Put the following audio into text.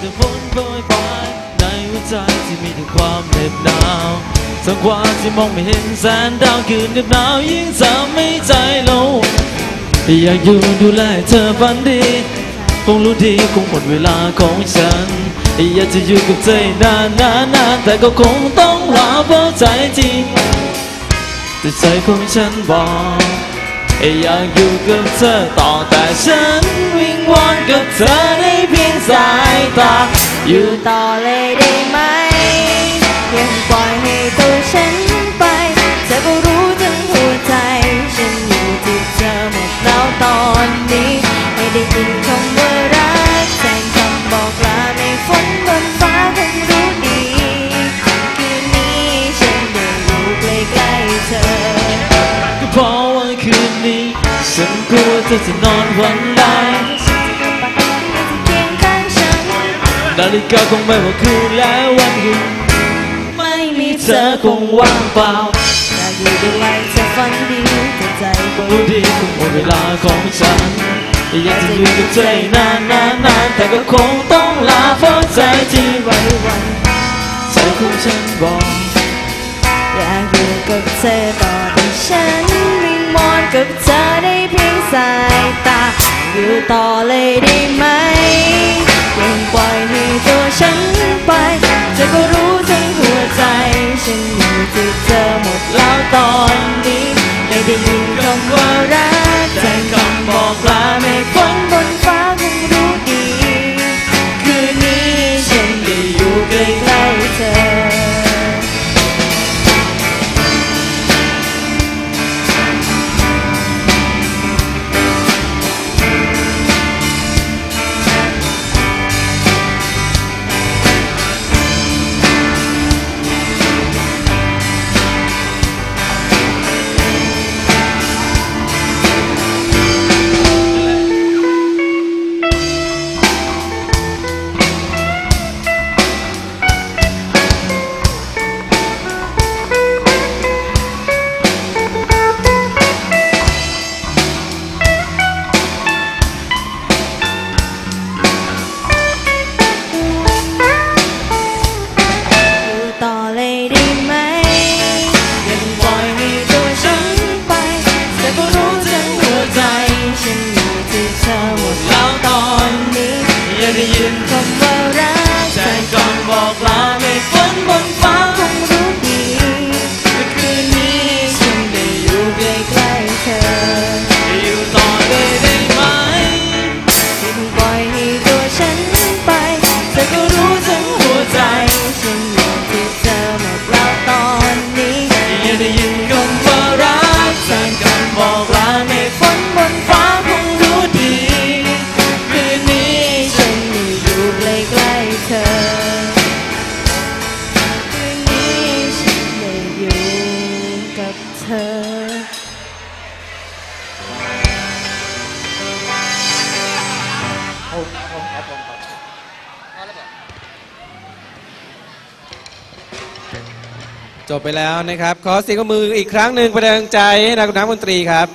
แต่ฝนโปรยปลายในหัวใจที่มีแต่ความเหน็บหนาวทั้งความที่มองไม่เห็นแสงดาวคืนเหน็บหนาวยิ่งทำให้ใจเรา อยากอยู่ดูแลเธอฝันดีคงรู้ดีคงหมดเวลาของฉัน อยากจะอยู่กับเธอนานนานนานแต่ก็คงต้องลาเพราะใจจริงแต่ใจของฉันบอก อยากอยู่กับเธอต่อแต่ฉันวิงวอนกับเธอในเพียงสายตาอยู่ต่อเลยได้ ฉันกลัวเธอจะนอนวันไหนเพียงข้างฉันนาฬิกาคงไม่ว่าคืนแล้ววันคืนไม่มีเธอคงว่างเปล่าอยากอยู่ดูแลเธอฝันดีแต่ใจก็รู้ดีคงหมดเวลาของฉันอยากจะอยู่กับเธอนานนานนานแต่ก็คงต้องลาเพราะใจที่ว้วั กับเธอได้เพียงสายตา อยู่ต่อเลยได้ไหมยังปล่อยให้ตัวฉัน ได้ยินคำว่ารักแทนคำบอกลาไม่ฝนบนฟ้าคงรู้ดีคืนนี้ฉันได้อยู่ใกล้ๆเธออยู่ต่อได้ไหมยังปล่อยให้ จบไปแล้วนะครับ ขอเสียงมืออีกครั้งหนึ่งประดังใจให้นักดนตรีครับ